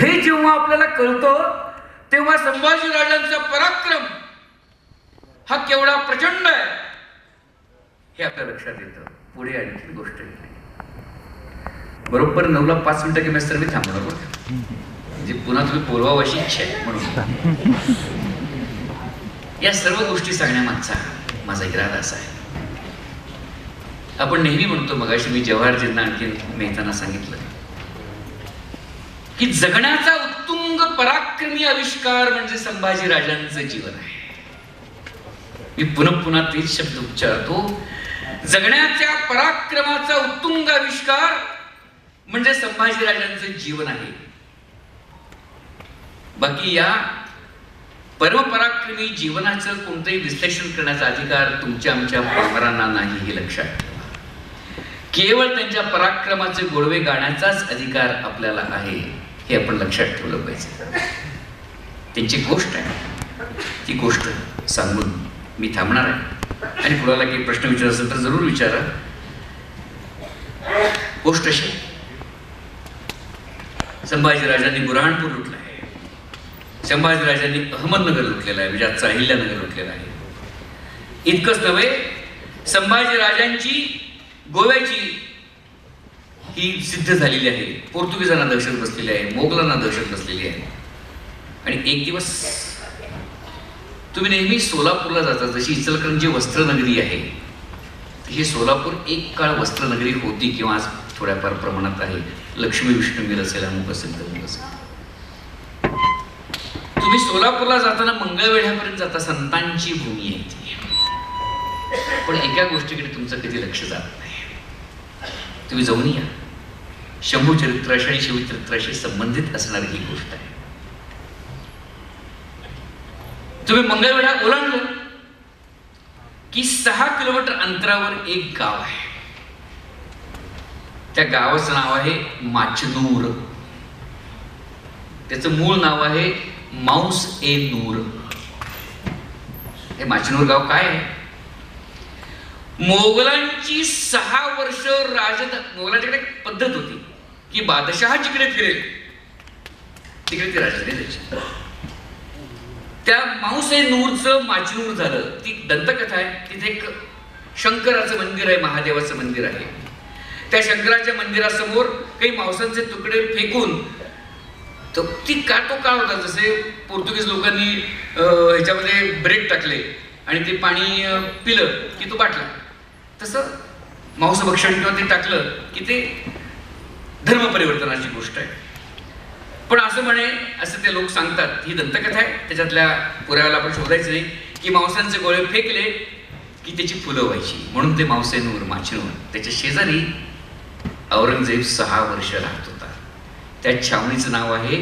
हे जेव्हा आपल्याला कळतं तेव्हा संभाजीराजांचा पराक्रम हा केवढा प्रचंड आहे हे आपल्या लक्षात येतं. पुढे आणखी गोष्ट बरोबर नऊला पाच मिनिटं किंवा तर मी थांबणार बरं म्हणजे पुन्हा तुम्ही बोलवावं अशी इच्छा आहे म्हणून. या सर्व गोष्टी सांगण्यामागचा माझा इरादा असा आहे. आपण नेहमी म्हणतो मगाशी मी जवाहरजींना आणखी मेहताना सांगितलं. की जगण्याचा उत्तुंग पराक्रमी आविष्कार म्हणजे संभाजी राजांचं जीवन आहे. मी पुन्हा पुन्हा तेच शब्द उच्चारतो. जगण्याच्या पराक्रमाचा उत्तुंग आविष्कार म्हणजे संभाजी राजांचं जीवन आहे. बाकी या परमपराक्रमी जीवनाचं कोणतंही विश्लेषण करण्याचा अधिकार तुमच्या आमच्या परंपरांना नाही हे लक्षात ठेवा. केवळ त्यांच्या पराक्रमाचे गोडवे गाण्याचाच अधिकार आपल्याला आहे. हे आपण लक्षात ठेवलं पाहिजे. त्यांची गोष्ट आहे. ती गोष्ट सांगून मी थांबणार आहे. आणि कुणाला काही प्रश्न विचार असेल तर जरूर विचारा. गोष्ट अशी. संभाजीराजांनी बुरहाणपूर लुटलं आहे संभाजीराजांनी अहमदनगर लुटलेलं आहे. म्हणजे आजचा अहिल्यानगर लुटलेलं आहे. इतकंच नव्हे संभाजीराजांची गोव्याची ही सिद्ध झालेली आहे. पोर्तुगीजांना दहशत बसलेली आहे मोगलांना दहशत बसलेली आहे. आणि एक दिवस तुम्ही नेहमी सोलापूरला जाता जशी इचलकरंजी वस्त्रनगरी आहे. ही सोलापूर एक काळ वस्त्रनगरी होती किंवा आज थोड्याफार प्रमाणात आहे. लक्ष्मी विष्णू असेल अमुक असेल तमुक असेल. तुम्ही सोलापूरला जाताना मंगळवेढ्यापर्यंत जाता संतांची भूमी आहे ती. पण एका गोष्टीकडे तुमचं कधी लक्ष जात नाही. तुम्ही जाऊन या. शंभू चरित्राशी आणि शिवचरित्राशी संबंधित असणारी ही गोष्ट आहे. तुम्ही मंगळवेढा ओलांडलं की सहा किलोमीटर अंतरावर एक गाव आहे. त्या गावाचं नाव आहे माचनूर. त्याचं मूळ नाव आहे माऊस ए नूर. हे माचनूर गाव काय आहे? मोगलांची सहा वर्ष राजध मोगलांच्याकडे एक पद्धत होती. की बादशहा जिकडे फिरेल तिकडे ती राजधानी द्यायची त्या माऊस ए नूरचं माचनूर झालं. ती दंतकथा आहे. तिथे एक शंकराचं मंदिर आहे महादेवाचं मंदिर आहे. त्या शंकराच्या मंदिरासमोर काही मांसांचे तुकडे फेकून तर ती का तो काळ होता जसे पोर्तुगीज लोकांनी ह्याच्यामध्ये ब्रेड टाकले आणि ते पाणी पिलं की तो बाटला. तसं मांसभक्षण किंवा ते टाकलं की ते धर्म परिवर्तनाची गोष्ट आहे. पण असं म्हणे असं ते लोक सांगतात. ही दंतकथा आहे. त्याच्यातल्या पुराव्याला आपण शोधायचं नाही. की मांसांचे गोळे फेकले की त्याची फुलं व्हायची. म्हणून ते मांसेनूर माचनूर त्याच्या शेजारी औरंगजेब सहा वर्ष राहत होता. त्या छावणीचं नाव आहे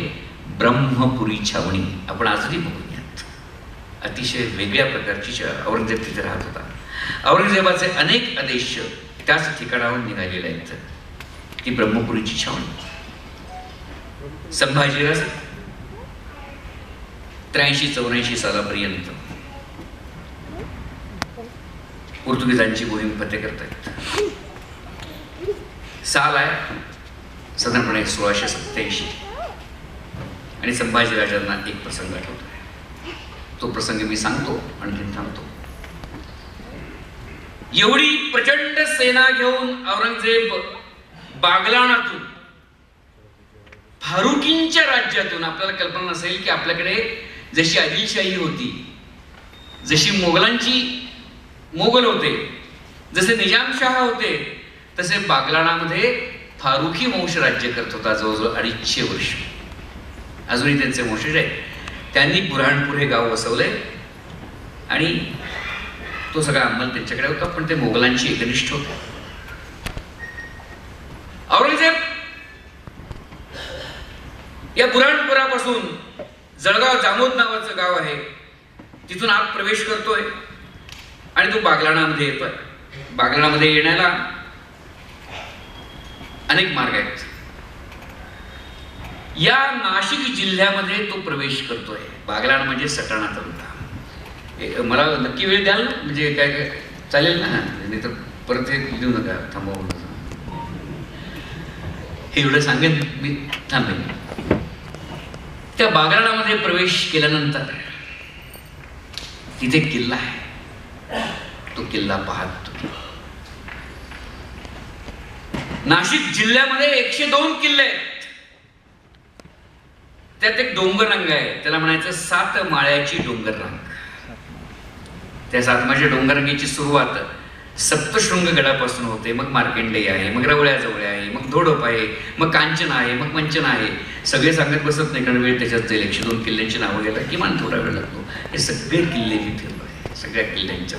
ब्रह्मपुरी छावणी. आपण आजही बघूयात. अतिशय वेगळ्या प्रकारची औरंगजेब तिथे राहत होता. औरंगजेबाचे अनेक आदेश त्याच ठिकाणाहून निघालेले आहेत. ती ब्रह्मपुरीची छावणी. संभाजीराज त्र्याऐंशी चौऱ्याऐंशी सालापर्यंत पोर्तुगीजांची मोहीम फते करतायत. साल आहे साधारणपणे सोळाशे सत्त्याऐंशी. आणि संभाजीराजांना एक प्रसंग आठवतो तो प्रसंग मी सांगतो आणि थांबतो. एवढी प्रचंड सेना घेऊन औरंगजेब बागलाणातून फारुकींच्या राज्यातून आपल्याला कल्पना नसेल की आपल्याकडे जशी आदिलशाही होती जशी मोगलांची मोगल होते जसे निजामशाह होते तसे बागलाणामध्ये फारुखी वंश राज्य करत होता जवळजवळ अडीचशे वर्ष. अजूनही त्यांचे वंशज आहेत. त्यांनी बुऱ्हाणपूर हे गाव वसवलंय आणि तो सगळा अंमल त्यांच्याकडे होता पण ते मोगलांशी एकनिष्ठ होते. औरंगजेब! या पुराणपुरापासून जळगाव जामोद नावाचं गाव आहे. तिथून आत प्रवेश करतोय आणि तो बागलाणामध्ये येतोय. बागलाणामध्ये येण्याला अनेक मार्ग आहेत. या नाशिक जिल्ह्यामध्ये तो प्रवेश करतोय. बागलाण म्हणजे सटाणा तालुका मला नक्की वेळ द्याल ना? म्हणजे काय काय चालेल ना? नाही तर परत हे लिहू नका थांबवून एवढं सांगेन मी थांबेन त्या बागराणामध्ये प्रवेश केल्यानंतर तिथे किल्ला आहे. तो किल्ला पाहत. नाशिक जिल्ह्यामध्ये एकशे दोन किल्ले आहेत. त्यात एक डोंगर रंग आहे. त्याला म्हणायचं सात माळ्याची डोंगर रंग. त्या सातमाच्या डोंगरंगीची सुरुवात सप्तशृंग गडापासून होते. मग मार्केंडेय आहे मग रवळ्याजवळ आहे मग धोडप आहे मग कांचन आहे मग मंचन आहे. सगळे सांगत बसत नाही कारण वेळ त्याच्यात जाईल. एकशे दोन किल्ल्यांची नावं घ्यायला किमान थोडा वेळ लागतो. हे सगळे किल्ले मी फिरलो आहे सगळ्या किल्ल्यांच्या.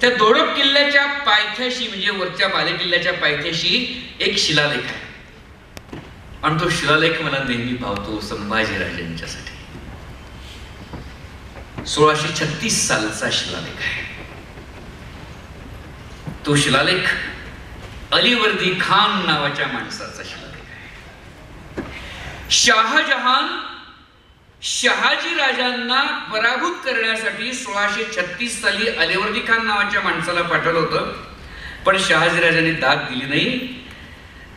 त्या धोडप किल्ल्याच्या पायथ्याशी म्हणजे वरच्या बाले किल्ल्याच्या पायथ्याशी एक शिलालेख आहे. आणि तो शिलालेख मला नेहमी भावतो संभाजीराजांच्यासाठी सोळाशे छत्तीस सालचा शिलालेख आहे. तो शिलालेख अलीवर्दी खान नावाच्या माणसाचा शिलालेख आहे. शहाजहान शहाजी राजांना पराभूत करण्यासाठी सोळाशे छत्तीस साली अलीवर्दी खान नावाच्या माणसाला पाठवलं होतं. पण शहाजी राजांनी दाद दिली नाही.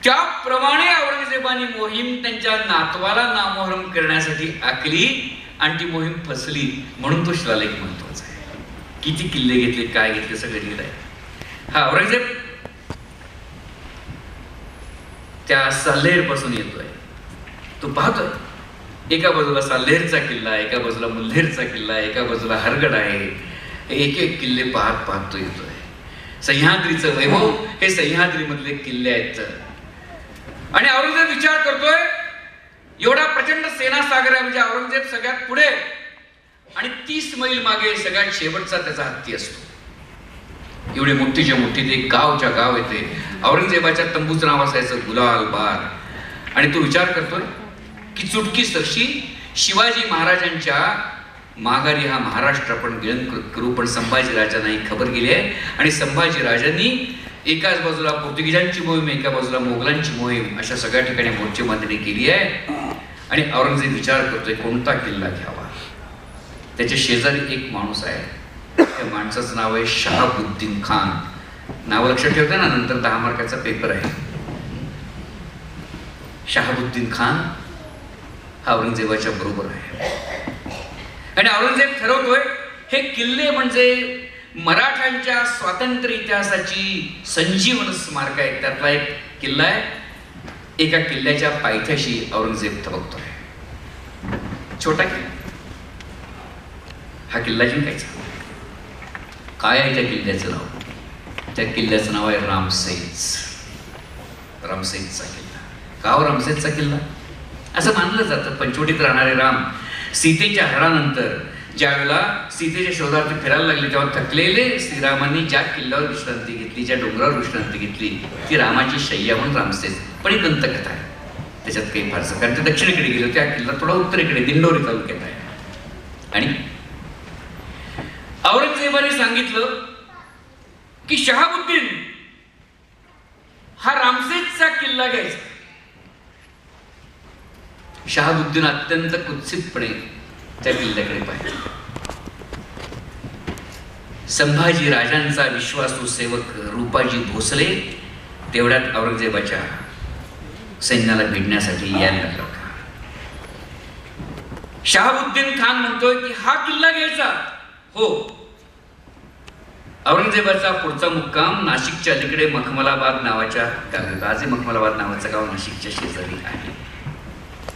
त्याप्रमाणे औरंगजेबाने मोहीम त्यांच्या नातवाला नामोहरम करण्यासाठी आखली आणि ती मोहीम फसली म्हणून तो शिलालेख महत्त्वाचा आहे. किती किल्ले घेतले काय घेतले सगळं लिहिलं आहे हा औरंगजेब? त्या साल्हेरपासून येतोय. तो पाहतोय? एका बाजूला साल्हेरचा किल्ला एका बाजूला मुल्हेरचा किल्ला एका बाजूला हरगड आहे. एक एक किल्ले पाहत पाहत तो येतोय. सह्याद्रीचं वैभव हे सह्याद्री मधले किल्ले आहेत आणि औरंगजेब विचार करतोय एवढा प्रचंड सेना सागर आहे म्हणजे औरंगजेब सगळ्यात पुढे. आणि तीस मैल मागे सगळ्यात शेवटचा त्याचा हत्ती असतो. एवढी मोठीच्या मोठी ते गावच्या गाव येते औरंगजेबाच्या तंबूचं नाव असायचं गुलाल बार. आणि तो विचार करतोय की चुटकी सरशी शिवाजी महाराजांच्या माघारी हा महाराष्ट्र आपण गिळण करू पण संभाजी राजांना ही खबर गेली आहे. आणि संभाजी राजांनी एकाच बाजूला पोर्तुगीजांची मोहीम एका बाजूला मोगलांची मोहीम अशा सगळ्या ठिकाणी मोर्चे बांधणी केली आहे. आणि औरंगजेब विचार करतोय कोणता किल्ला घ्यावा? त्याच्या शेजारी एक माणूस आहे. त्या माणसाचं नाव आहे शहाबुद्दीन खान. नाव लक्षात ठेवता ना नंतर दहा मार्काचा पेपर आहे. शहाबुद्दीन खान हा औरंगजेबाच्या बरोबर आहे. आणि औरंगजेब ठरवतोय हे किल्ले म्हणजे मराठ्यांच्या स्वातंत्र्य इतिहासाची संजीवन स्मारक आहे. त्यातला एक किल्ला आहे. एका किल्ल्याच्या पायथ्याशी औरंगजेब थबकतोय छोटा किल्ला. हा किल्ला जिंकायचा. काय आहे त्या किल्ल्याचं नाव. त्या किल्ल्याचं नाव आहे रामसेज रामसेजचा किल्ला. का हो रामसेजचा किल्ला? असं मानलं जातं पंचवटीत राहणारे राम सीतेच्या हरानंतर ज्यावेळेला सीतेच्या शोधार्थ फिरायला लागले तेव्हा थकलेले श्रीरामांनी ज्या किल्ल्यावर विश्रांती घेतली ज्या डोंगरावर विश्रांती घेतली ती रामाची शय्या म्हणून रामसेज पण ही दंतकथा आहे. त्याच्यात काही फारसं कारण ते दक्षिणेकडे गेले त्या किल्ला थोडा उत्तरेकडे दिंडोरी तालुक्यात आहे. आणि औरंगजेबाने सांगितलं की शहाबुद्दीन हा रामसेजचा किल्ला घ्यायचा. शहाबुद्दीन अत्यंत कुत्सितपणे त्या किल्ल्याकडे पाहिजे संभाजी राजांचा विश्वासू सेवक रूपाजी भोसले तेवढ्यात औरंगजेबाच्या सैन्याला भिडण्यासाठी यायला लागला शहाबुद्दीन खान म्हणतोय की हा किल्ला घ्यायचा. हो. औरंगजेबाचा पुढचा मुक्काम नाशिकच्या अलीकडे मखमलाबाद नावाच्या गावी आजही मखमलाबाद नावाचं गाव नाशिकच्या शेजारी आहे.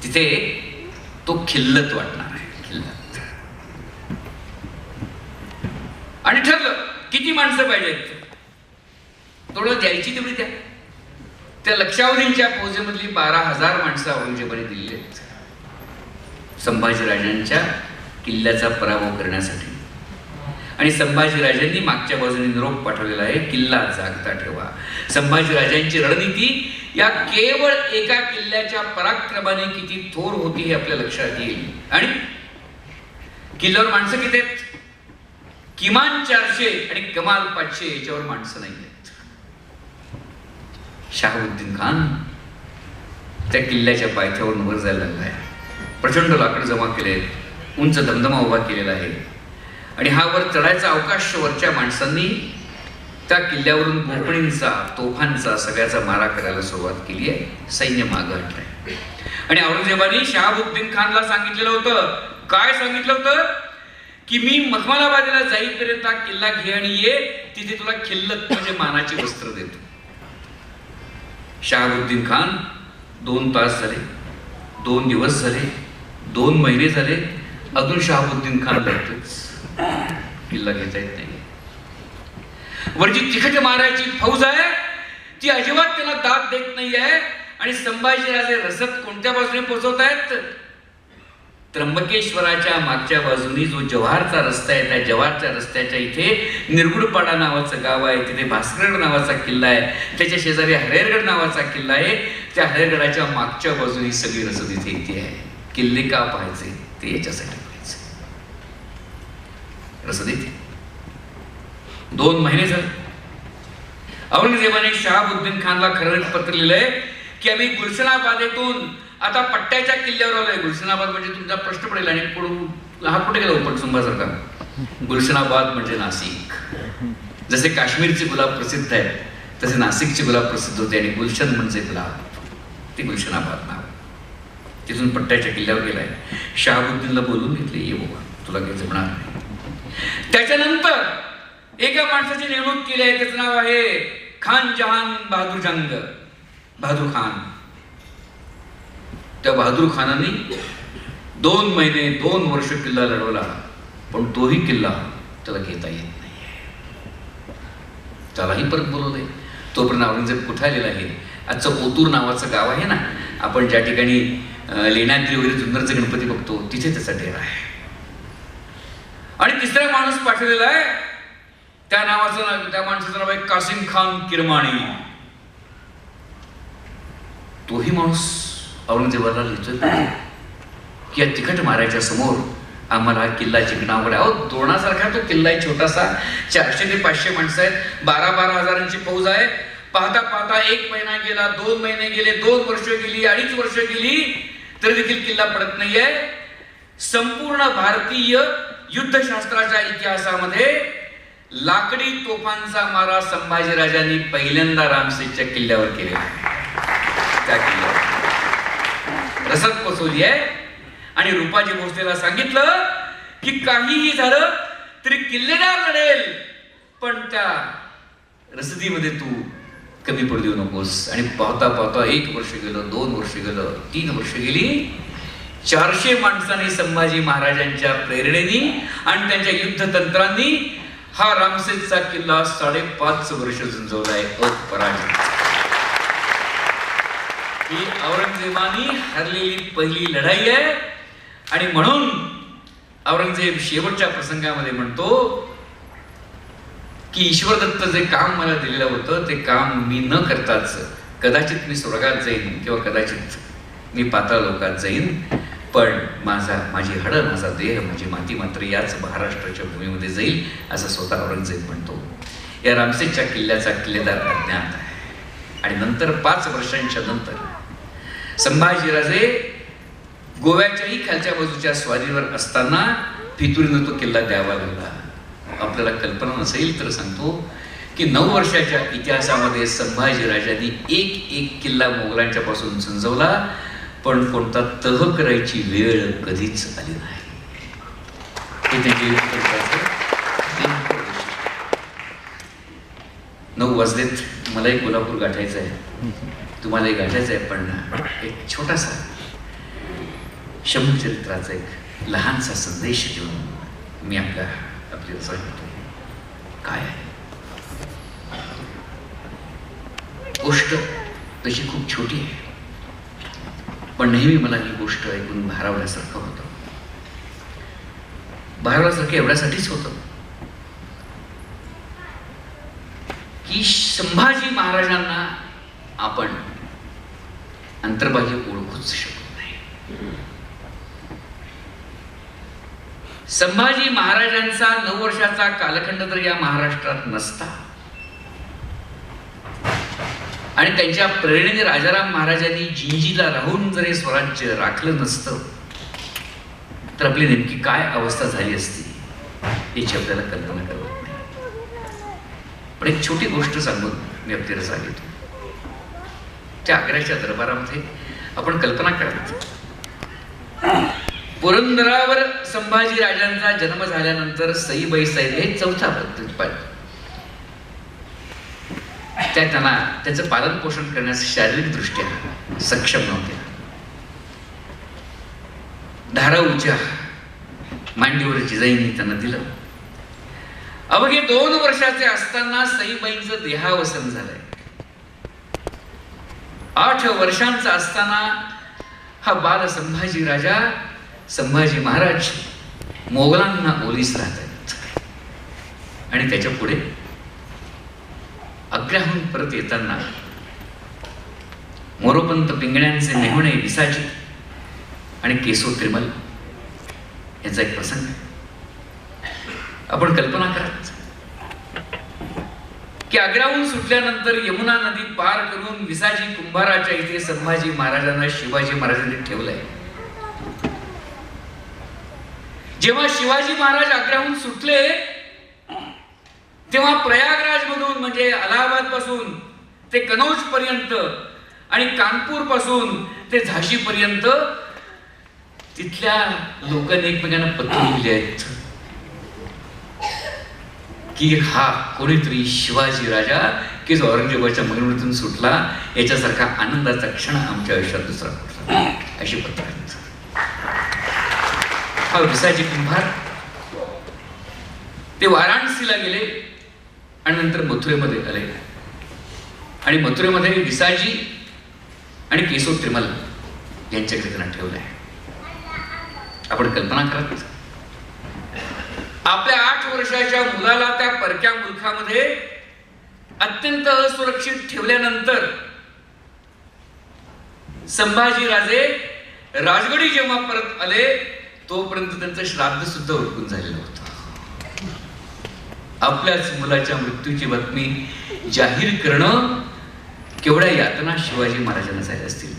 तिथे तो खिल्लत वाटणार आहे खिल्लत. आणि ठरलं किती माणसं पाहिजेत? थोडं द्यायची तेवढी द्या. त्या लक्षावधींच्या फौजेमधली बारा हजार माणसं औरंगजेबाने दिली आहेत. संभाजीराजांच्या किल्ल्याचा पराभव करण्यासाठी. आणि संभाजीराजांनी मागच्या बाजूने निरोप पाठवलेला आहे किल्ला जागता ठेवा. संभाजीराजांची रणनीती या केवळ एका किल्ल्याच्या पराक्रमाने किती थोर होती हे आपल्या लक्षात येईल. आणि किल्ल्यावर माणसं किती आहेत? किमान चारशे आणि कमाल पाचशे याच्यावर माणसं नाही आहेत. शहाबुद्दीन खान त्या किल्ल्याच्या पायथ्यावरून वर जायला लागलाय. प्रचंड लाकड जमा केले आहेत उंच धमधमा उभा केलेला आहे. आणि हा वर चढायचा अवकाश वरच्या माणसांनी त्या किल्ल्यावरून गोपणींचा तोफांचा सगळ्याचा मारा करायला सुरुवात केली आहे. सैन्य मागं हटलंय आणि औरंगजेबाने शहाबुद्दीन खानला सांगितलेलं होतं. काय सांगितलं होतं? की मी मखमालाबादेला जाईपर्यंत हा किल्ला घे आणि ये तिथे तुला खिल्लत म्हणजे मानाची वस्त्र देतो. शहाबुद्दीन खान दोन तास झाले दोन दिवस झाले दोन महिने झाले अजून शहाबुद्दीन खान लढतोच किल्ला घेता येत नाही. वर जी तिखट मारायची फौज आहे. ती अजिबात त्याला दाद देत नाही आहे आणि संभाजीराजे रसद कोणत्या बाजूने पोहोचवत आहेत त्र्यंबकेश्वराच्या मागच्या बाजूनी जो जव्हारचा रस्ता आहे त्या जव्हारच्या रस्त्याच्या इथे निरगुडपाडा नावाचं गाव आहे. तिथे भास्करगड नावाचा किल्ला आहे. त्याच्या शेजारी हरेरगड नावाचा किल्ला आहे. त्या हरेरगडाच्या मागच्या बाजूनी सगळी रसद इथे इथे आहे. किल्ले का पाहायचे? ते याच्यासाठी. पाहायचे दोन महिने झाले. औरंगजेबाने शहाबुद्दीन खानला खरं पत्र लिहिलंय की आम्ही गुलशनाबादेतून आता पट्ट्याच्या किल्ल्यावर आलोय. गुलशनाबाद म्हणजे तुमचा प्रश्न पडेल आणि पुढं हा कुठे गेला उपटसुंभासारखा गुलशनाबाद म्हणजे नाशिक. जसे काश्मीरचे गुलाब प्रसिद्ध आहेत तसे नाशिकचे गुलाब प्रसिद्ध होते आणि गुलशन म्हणजे गुलाब. ते गुलशनाबाद नाव तिथून पट्ट्याच्या किल्ल्यावर गेलाय. शहाबुद्दीनला बोलून घेतले ये बाबा तुला काही जमणार नाही. त्याच्यानंतर एका माणसाची नेमणूक केली आहे त्याचं नाव आहे खान जहान बहादूर जंग. बहादूर खान. त्या बहादूर खानाने दोन महिने दोन वर्ष किल्ला लढवला पण तोही किल्ला त्याला घेता येत नाही. त्यालाही परत बोलवलंय तोपर्यंत औरंगजेब कुठे आलेला आहे. आजचं ओतूर नावाचं गाव आहे ना आपण ज्या ठिकाणी अं, लेण्याद्री वगैरे जुन्नरचे गणपती बघतो तिथे त्याचा डेरा आहे. माणूस पाठवलेला आहे. त्या नावाचं नाव त्या माणसाचं नाव आहे कासिम खान किरमाणी. तोही माणूस औरंगजेबाला लिहितोय की या तिखट मारायच्या समोर आम्हाला किल्ला जिंकणावर आहे. अहो द्रोणासारखा तो किल्ला आहे छोटासा. चारशे ते पाचशे माणसं आहेत. बारा बारा हजारांची फौज आहे. पाहता पाहता एक महिना गेला दोन महिने गेले दोन वर्ष गेली अडीच वर्ष गेली तरी देखील किल्ला पडत नाहीये. संपूर्ण भारतीय युद्धशास्त्राच्या इतिहासामध्ये लाकडी तोफांचा मारा संभाजीराजांनी पहिल्यांदा रामसेच्या किल्ल्यावर केलेला त्या किल्ल्यावर. रसद पोचवली आहे. आणि रुपाजी भोसलेला सांगितलं की काहीही झालं तरी किल्लेदार लढेल. पण त्या रसदीमध्ये तू कमी पडू देऊ नकोस. आणि पाहता पाहता एक वर्ष गेलं दोन वर्ष गेलं तीन वर्ष गेली. चारशे माणसांनी संभाजी महाराजांच्या प्रेरणेने आणि त्यांच्या युद्धतंत्रांनी हा रामसेचा किल्ला साडेपाच वर्ष झुंजवलाय अपराजित ही औरंगजेबानी हरलेली पहिली लढाई आहे. आणि म्हणून औरंगजेब शेवटच्या प्रसंगामध्ये म्हणतो की ईश्वरदत्त जे काम मला दिलेलं होतं ते काम मी न करताच कदाचित मी स्वर्गात जाईन किंवा कदाचित मी पाताळ लोकात जाईन. पण माझा माझी हडं माझा देह माझी माती मात्र याच महाराष्ट्राच्या भूमीमध्ये जाईल असं स्वतः औरंगजेब म्हणतो. या रामसेच्या किल्ल्याचा किल्लेदार अज्ञात आहे. आणि नंतर पाच वर्षांच्या नंतर संभाजीराजे गोव्याच्याही खालच्या बाजूच्या स्वारीवर असताना फितुरीनं तो किल्ला द्यावा लागला. आपल्याला कल्पना नसेल तर सांगतो की नऊ वर्षाच्या इतिहासामध्ये संभाजीराजांनी एक एक किल्ला मोगलांच्या पासून झंजवला पण कोणता तह करायची वेळ कधीच आली नाही. हे नऊ वाजलेत मलाही कोल्हापूर गाठायचं आहे. तुम्हालाही गाठायचं आहे पण एक छोटासा शंभरचरित्राचा एक लहानसा संदेश देऊन मी आपल्या आपली सांगतो काय आहे? गोष्ट तशी खूप छोटी आहे. पण नेहमी मला ही गोष्ट ऐकून भारावल्यासारखं होतं. भारावल्यासारखं एवढ्यासाठीच होतं. की संभाजी महाराजांना आपण अंतर्बाह्य ओळखूच शकत नाही. संभाजी महाराजांचा नऊ वर्षाचा कालखंड तर या महाराष्ट्रात नसता. आणि त्यांच्या प्रेरणेने राजाराम महाराजांनी जिंजीला राहून जर हे स्वराज्य राखलं नसतं तर आपली नेमकी काय अवस्था झाली असती याची आपल्याला कल्पना करत नाही. पण एक छोटी गोष्ट सांगून मी आपल्याला रजा त्या आग्र्याच्या दरबारामध्ये आपण कल्पना करत पुरंदरावर संभाजी राजांचा जन्म झाल्यानंतर सईबाई साहेब हे चौथा पाय त्या त्यांना त्याचं पालन पोषण करण्यास शारीरिक दृष्ट्या सक्षम नव्हत्या धाराऊच्या मांडीवर जिजाईंनी त्यांना दिलं. अवघे दोन वर्षाचे असताना सईबाईंचं देहावसन झालंय. आठ वर्षांचा असताना हा बाल संभाजी राजा संभाजी महाराज मोगलांना ओलीस राहत आहेत आणि त्याच्या पुढे आग्र्याहून परत येताना मोरोपंत पिंगण्यांचे मेहुणे विसाजी आणि केसो त्रिमल यांचा एक प्रसंग आहे. आपण कल्पना करा की आग्र्याहून सुटल्यानंतर यमुना नदी पार करून विसाजी कुंभाराच्या इथे संभाजी महाराजांना शिवाजी महाराजांनी ठेवलंय जेव्हा शिवाजी महाराज आग्र्याहून सुटले तेव्हा प्रयागराज मधून म्हणजे अलाहाबादपासून ते कनौज पर्यंत आणि कानपूरपासून ते झाशी पर्यंत तिथल्या लोकांनी एकमेकांना पत्र लिहिले आहेत. की हा कोणीतरी शिवाजी राजा की जो औरंगजेबाच्या महिन्यातून सुटला याच्यासारखा आनंदाचा क्षण आमच्या आयुष्यात दुसरा कुठला अशी पत्र आहेत हा विसाजी कुंभार. ते वाराणसीला गेले. आणि नंतर मथुरेमध्ये आले. आणि मथुरेमध्ये विसाजी आणि केशव त्रिमल यांच्याकडे त्यांना आहे आपण कल्पना करत आपल्या आठ वर्षाच्या मुलाला त्या परक्या मुलखामध्ये अत्यंत असुरक्षित ठेवल्यानंतर संभाजी राजे राजगडी जेव्हा परत आले तोपर्यंत त्यांचं श्राद्ध सुद्धा उरकून झालेलं होतं. आपल्याच मुलाच्या मृत्यूची बातमी जाहीर करणं केवढ्या यातना शिवाजी महाराजांना झाल्या असतील.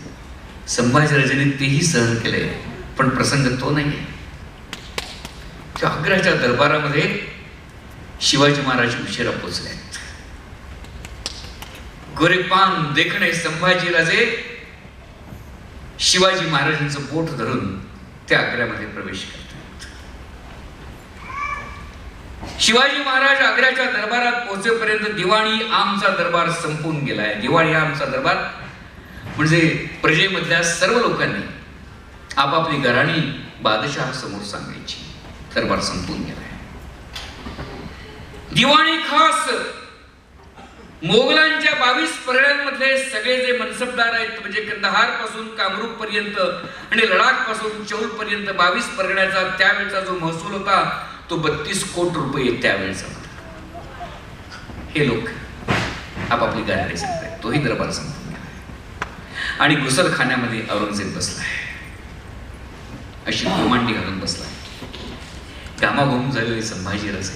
संभाजीराजांनी तेही सहन केलंय पण प्रसंग तो नाही त्या आग्र्याच्या दरबारामध्ये शिवाजी महाराज उशिरा पोचले गोरेपान देखणे संभाजीराजे शिवाजी महाराजांचं बोट धरून त्या आग्र्यामध्ये प्रवेश केला. शिवाजी महाराज आग्र्याच्या दरबारात पोहोचेपर्यंत दिवाणी आमचा दरबार संपून गेलाय. दिवाळी आमचा दरबार म्हणजे प्रजेमधल्या सर्व लोकांनी आपापली घराणी बादशाह समोर सांगायची. दरबार संपून गेलाय. दिवाणी खास मोगलांच्या बावीस परड्यांमधले सगळे जे मनसबदार आहेत म्हणजे कंदहारपासून कामरूप पर्यंत आणि लडाखपासून चौल पर्यंत बावीस परगण्याचा त्यावेळचा जो महसूल होता तो बत्तीस कोट रुपये त्यावेळेचा होता हे लोक आपापली गाडी सांगतायत तोही दरबार संपून आणि घुसलखान्यामध्ये औरंगजेब बसलाय अशी ब्रह्मांडी घालून बसलाय घामाघूम झालेले संभाजीराजे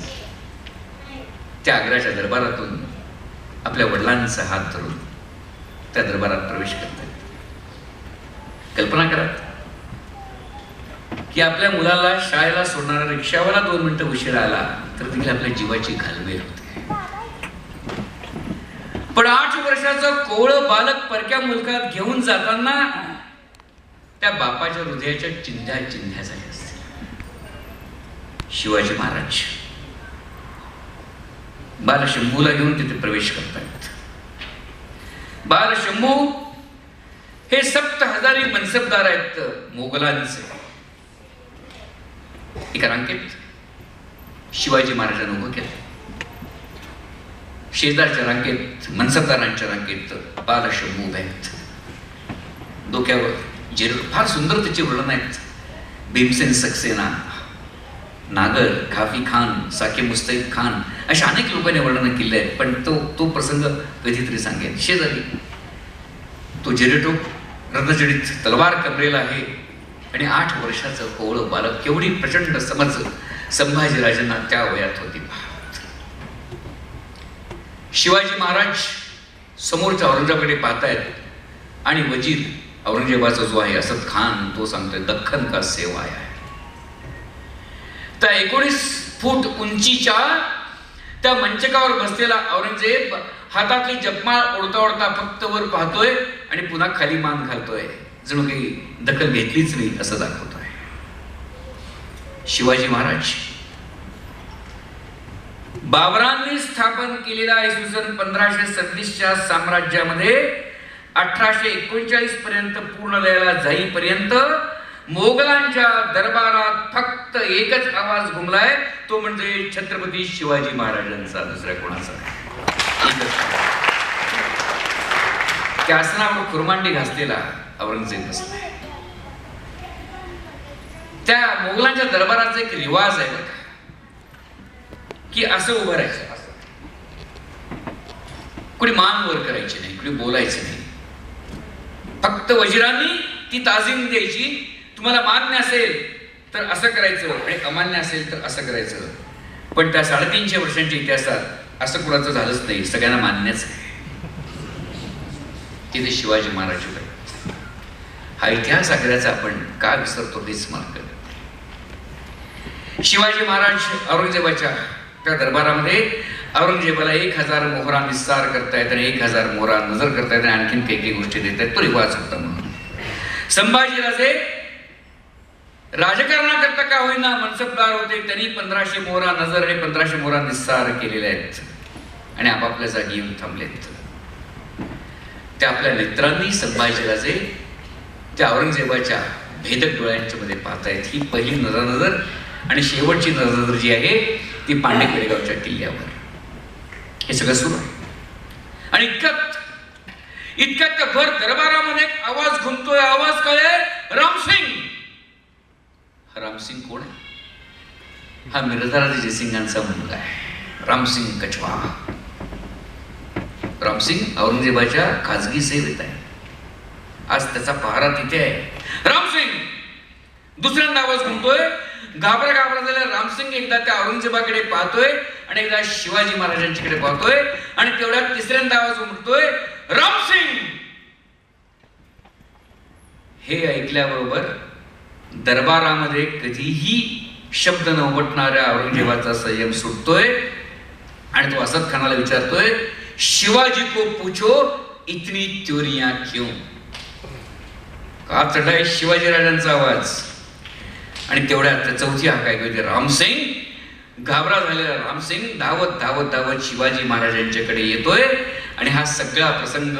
त्या आग्र्याच्या दरबारातून आपल्या वडिलांचा हात धरून त्या दरबारात प्रवेश करतात. कल्पना करा. की आपल्या मुलाला शाळेला सोडणारा रिक्षावाला दोन मिनिटं उशीर आला तर तिथे आपल्या जीवाची घालमेल होते. पण आठ वर्षाचं कोवळ बालक परक्या मुलकात घेऊन जाताना त्या बापाच्या हृदयाच्या चिंध्या चिंध्या झाल्या असतील. शिवाजी महाराज बालशंभूला घेऊन तिथे प्रवेश करतायत. बालशंभू हे सप्त हजारी मनसबदार आहेत मोगलांचे. एका रांगेत शिवाजी महाराजांना उभं केलं. शेजारच्या रांगेत मनसबदारांच्या रांगेत बालशंभू उभे आहेत. डोक्यावर जे फार सुंदर त्याचे वर्णन आहेत. भीमसेन सक्सेना नागर खाफी खान साके मुस्तैद खान अशा अनेक लोकांनी वर्णन केले आहेत पण तो तो प्रसंग कधीतरी सांगेल शेजारी तो जिरेटो रत्नजडीत तलवार कमरेला आहे. आणि आठ वर्षाचं कोवळं बालक केवढी प्रचंड समज संभाजीराजांना त्या वयात होती. शिवाजी महाराज समोरच्या औरंगजेबाकडे पाहतायत आणि वजीर औरंगजेबाचा जो आहे असद खान तो सांगतोय दख्खन का सेवा आहे. त्या एकोणीस फूट उंचीच्या त्या मंचकावर बसलेला औरंगजेब हातातली जपमाळ ओढता ओढता फक्त वर पाहतोय आणि पुन्हा खाली मान घालतोय. जणू काही दखल घेतलीच नाही असं दाखवत आहे. शिवाजी महाराज बाबरांनी स्थापन केलेला इसवी सन पंधराशे सत्तीसच्या साम्राज्यामध्ये अठराशे एकोणचाळीस पर्यंत पूर्ण लयाला जाईपर्यंत मोगलांच्या दरबारात फक्त एकच आवाज घुमलाय तो म्हणजे छत्रपती शिवाजी महाराजांचा दुसऱ्या कोणाचा की एकच आसनावर घासलेला औरंगजेब बसलाय त्या मोगलांच्या दरबाराचा एक रिवाज आहे बघा की असं उभं राहायचं. कुणी मान वर करायची नाही कुणी बोलायचं नाही. फक्त वजिरांनी ती ताजीम द्यायची तुम्हाला मान्य असेल तर असं करायचं आणि अमान्य असेल तर असं करायचं. पण त्या साडेतीनशे वर्षांच्या इतिहासात असं कुणाचं झालंच नाही सगळ्यांना मान्यच आहे. तिथे शिवाजी महाराज होते. हा इतिहास आग्र्याचा आपण का विसरतो तेच मला कळत शिवाजी महाराज औरंगजेबाच्या त्या दरबारामध्ये औरंगजेबाला एक हजार मोहरा निस्सार करतायत आणि एक हजार मोहरा नजर करतायत आणि आणखीन काही काही गोष्टी देत आहेत तो रिवाज होता म्हणून. संभाजीराजे राजकारणाकरता का होईना मनसबदार होते त्यांनी पंधराशे मोहरा नजर आणि पंधराशे मोहरा निस्सार केलेले आहेत. आणि आपापल्या जागी येऊन थांबलेत. त्या आपल्या मित्रांनी संभाजीराजे त्या औरंगजेबाच्या भेदक डोळ्यांच्या मध्ये पाहतायत. ही पहिली नजर आणि शेवटची नजर जी आहे ती पांडे पेडगावच्या किल्ल्यावर. हे सगळं सुरू आहे. आणि इतक्यात इतक्यात त्या भर दरबारामध्ये आवाज घुमतोय आवाज काय आहे रामसिंग हा रामसिंग कोण आहे? हा मिर्झाराजे जयसिंगांचा मुलगा आहे. रामसिंग कछवा. रामसिंग औरंगजेबाच्या खाजगी सेवेत आहे. आज त्याचा पहारा तिथे आहे. रामसिंग दुसऱ्यांदा आवाज म्हणतोय घाबरा घाबरा झाल्या रामसिंग एकदा त्या औरंगजेबाकडे पाहतोय आणि एकदा शिवाजी महाराजांच्याकडे पाहतोय आणि तेवढ्यात तिसऱ्यांदा आवाज उमटतोय. रामसिंग हे ऐकल्याबरोबर दरबारामध्ये कधीही शब्द न उमटणाऱ्या औरंगजेबाचा संयम सुटतोय आणि तो असद खानाला विचारतोय शिवाजी को पूछो इतनी चोरिया क्यों? का चढाय शिवाजी राजांचा आवाज? आणि तेवढ्यात त्या चौथी हाक ऐकू रामसिंग घाबरा झालेला रामसिंग धावत धावत धावत शिवाजी महाराजांच्याकडे येतोय. आणि हा सगळा प्रसंग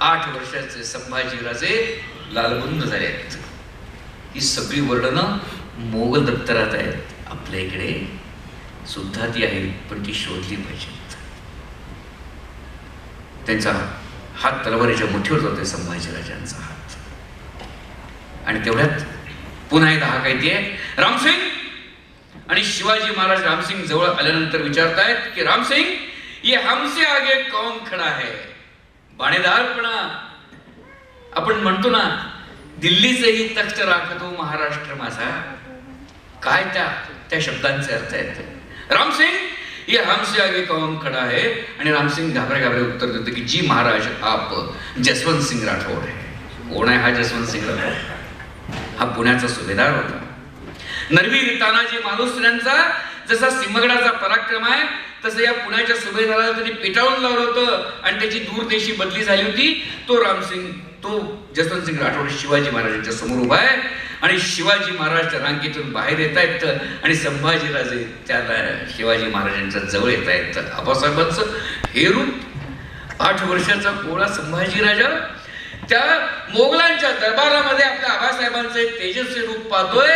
आठ वर्षाचे संभाजीराजे लालबुंद झाले आहेत. ही सगळी वर्णनं मोगल दप्तरात आहेत. आपल्या इकडे सुद्धा ती आहेत पण ती शोधली पाहिजे. त्यांचा हात तलवारीच्या मुठीवर जातोय संभाजीराजांचा हात. आणि तेवढ्यात पुन्हा एकदा हाक येते रामसिंग! आणि शिवाजी महाराज रामसिंग जवळ आल्यानंतर विचारतायत की रामसिंग ये हमसे आगे कौन खडा है? बाणेदारपणा आपण म्हणतो ना दिल्लीचेही तख्त राखतो महाराष्ट्र माझा. काय त्या त्या शब्दांचे अर्थ आहेत? रामसिंग ये हमसे आगे कौन खडा है? आणि रामसिंग घाबरे घाबरे उत्तर देतो की जी महाराज आप जसवंत सिंग राठोड आहे कोण आहे हा जसवंत सिंग राठोड हा पुण्याचा सुभेदार होता. नरवीर तानाजी मालुसऱ्यांचा जसा सिंहगडाचा पराक्रम आहे तसं या पुण्याच्या सुभेदाराला त्यांनी पिटाळून लावलं होतं. आणि त्याची दूरदेशी बदली झाली होती. तो रामसिंग तो जसवंत सिंग राठोड शिवाजी महाराजांच्या समोर उभा आहे आणि शिवाजी महाराजच्या रांगेतून बाहेर येत आहेत आणि संभाजीराजे त्या शिवाजी महाराजांच्या जवळ येत आहेत. आबासाहेबांचं हे रूप आठ वर्षाचा पोळा संभाजीराजा त्या मोगलांच्या दरबारामध्ये आपल्या आबासाहेबांचं एक तेजस्वी रूप पाहतोय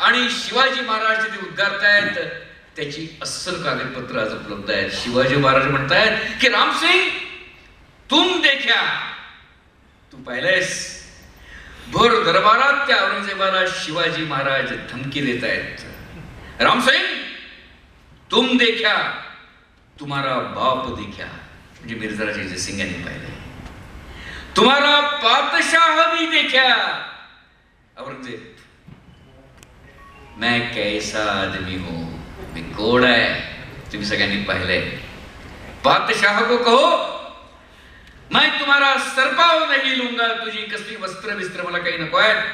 आणि शिवाजी महाराज ते उद्गारतायत. त्याची अस्सल कागदपत्र आज उपलब्ध आहेत. शिवाजी महाराज म्हणतायत की रामसिंग तुम देख्या. पाहिलंयस भर दरबारात त्या औरंगजेबाला शिवाजी महाराज धमकी देत आहेत. रामसिंग तुम देखा तुम्हारा बाप देख्या म्हणजे मिर्झाराजे जयसिंग यांनी पाहिलंय. तुम्हाला पातशाह भी देख्या औरंगजेब मैं कैसा आदमी हूं? मी कोण आहे. तुम्ही सगळ्यांनी पाहिलंय. पातशाह को कहो मैं तुम्हारा सरपाव नहीं लूंगा तुझी कसली वस्त्र विस्त्र मला काही नको आहेत.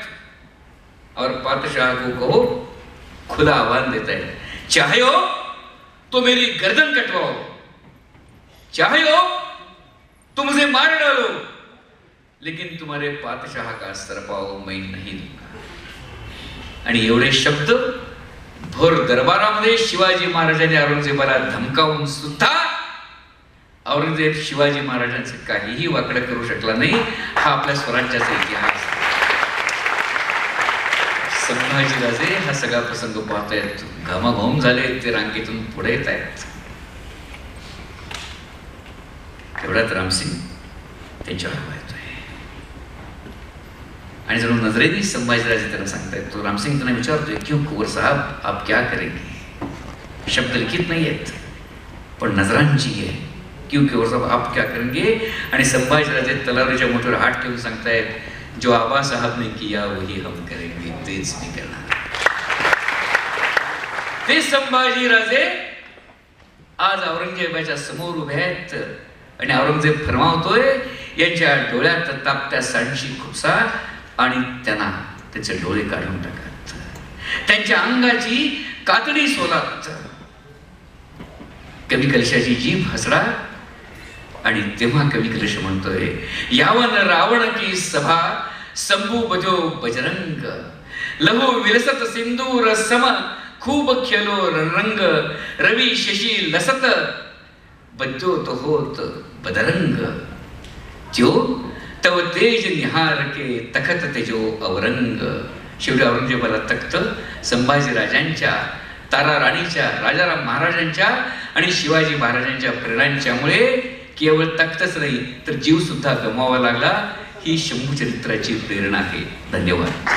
और पातशाह को कहो खुदा आह्वान देता है। चाहे हो तो मेरी गर्दन कटवाओ। चाहे हो तो मुझे मार डालो। लेकिन तुम्हारे पातशाह का सरपाव मैं नहीं दूंगा। आणि एवढे शब्द भोर दरबारामध्ये शिवाजी महाराजांनी औरंगजेबाला धमकावून सुद्धा औरंगजेब शिवाजी महाराजांचं काहीही वाकडं करू शकला नाही हा आपल्या स्वराज्याचा इतिहास. संभाजीराजे हा सगळा प्रसंग पाहतायत. घामाघूम झाले ते रांगेतून पुढे येत आहेत तेवढ्यात रामसिंग त्यांच्यावर उभा येतोय. आणि जणू नजरेने संभाजीराजे त्यांना सांगतायत तो रामसिंग त्यांना विचारतोय क्यों कुवर साहब आप क्या करेंगे? शब्द लिखित नाही आहेत पण नजरांची आहे. क्यों कुंवर साहब आप क्या करेंगे? आणि संभाजीराजे तलवारीच्या मोठ्यावर हात ठेवून सांगतायत जो आबा साहेबने किया वही हम करेंगे. तेच मी करणार. ते संभाजीराजे आज औरंगजेबाच्या समोर उभे आहेत. आणि औरंगजेब फरमावतोय यांच्या डोळ्यात तापत्या सांडशी खुपसा आणि त्यांना त्याचे डोळे काढून टाकत. त्यांच्या अंगाची कातडी सोलात. कवी कलशाची जीभ हसडा आणि तेव्हा कवी कृष्ण म्हणतोय यावन रावण की सभा संभू बजो बजरंग. लहू विलसत सिंदूर सम खूप खेलो रंग. रवी शशी लसत बज्जो तो होत बदरंग. जो तव तेज निहार के तखत तेजो औरंग शेवटी औरंगजेबाला तख्त संभाजी राजांच्या तारा राणीच्या राजाराम महाराजांच्या आणि शिवाजी महाराजांच्या प्रेरणांच्यामुळे केवळ तख्तच नाही तर जीव सुद्धा गमावा लागला. ही शंभू चरित्राची प्रेरणा आहे. धन्यवाद.